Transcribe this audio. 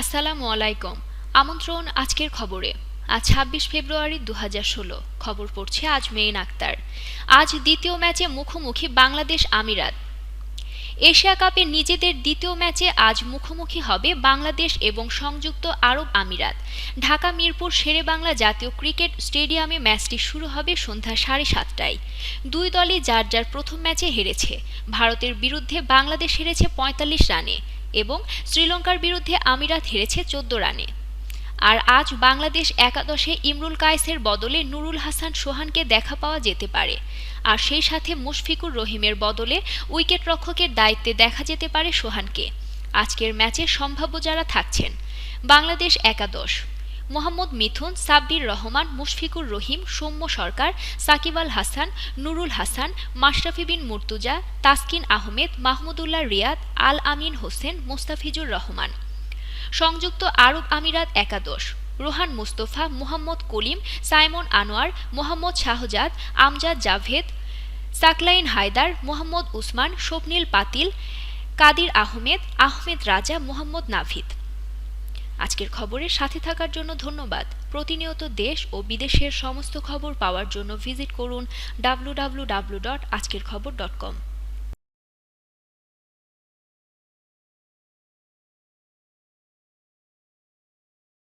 আসসালামু আলাইকুম। আমন্ত্রণ আজকের খবরে। আজ ছাব্বিশ ফেব্রুয়ারি দু ষোলো। খবর পড়ছে আজ মেইন আক্তার। আজ দ্বিতীয় ম্যাচে মুখোমুখি বাংলাদেশ আমিরাত। এশিয়া কাপে নিজেদের দ্বিতীয় ম্যাচে আজ মুখোমুখি হবে বাংলাদেশ এবং সংযুক্ত আরব আমিরাত। ঢাকা মিরপুর শেরে বাংলা জাতীয় ক্রিকেট স্টেডিয়ামে ম্যাচটি শুরু হবে সন্ধ্যা সাড়ে সাতটায়। দুই দলই যার যার প্রথম ম্যাচে হেরেছে। ভারতের বিরুদ্ধে বাংলাদেশ হেরেছে পঁয়তাল্লিশ রানে। এবং শ্রীলঙ্কার বিরুদ্ধে আমিরাত হেরেছে চোদ্দ রানে। আর আজ বাংলাদেশ একাদশে ইমরুল কায়েসের বদলে নুরুল হাসান সোহানকে দেখা পাওয়া যেতে পারে। আর সেই সাথে মুশফিকুর রহিমের বদলে উইকেট রক্ষকের দায়িত্বে দেখা যেতে পারে সোহানকে। আজকের ম্যাচে সম্ভাব্য যারা থাকছেন, বাংলাদেশ একাদশ। মোহাম্মদ মিথুন, সাব্বির রহমান, মুশফিকুর রহিম, সৌম্য সরকার, সাকিব আল হাসান, নুরুল হাসান, মাশরাফি বিন মুর্তুজা, তাসকিন আহমেদ মাহমুদুল্লাহ রিয়াদ আল আমিন হোসেন মুস্তাফিজুর রহমান। সংযুক্ত আরব আমিরাত একাদশ, রোহান মুস্তফা, মোহাম্মদ কলিম, সাইমন আনোয়ার, মোহাম্মদ শাহজাদ, আমজাদ জাভেদ, সাকলাইন হায়দার, মোহাম্মদ উসমান, স্বপ্নীল পাতিল, কাদির আহমেদ আহমেদ রাজা, মোহাম্মদ নাভিদ। আজকের খবরের সাথে থাকার জন্য ধন্যবাদ। প্রতিনিয়ত দেশ ও বিদেশের সমস্ত খবর পাওয়ার জন্য ভিজিট করুন ডাব্লু আজকের খবর ডট কম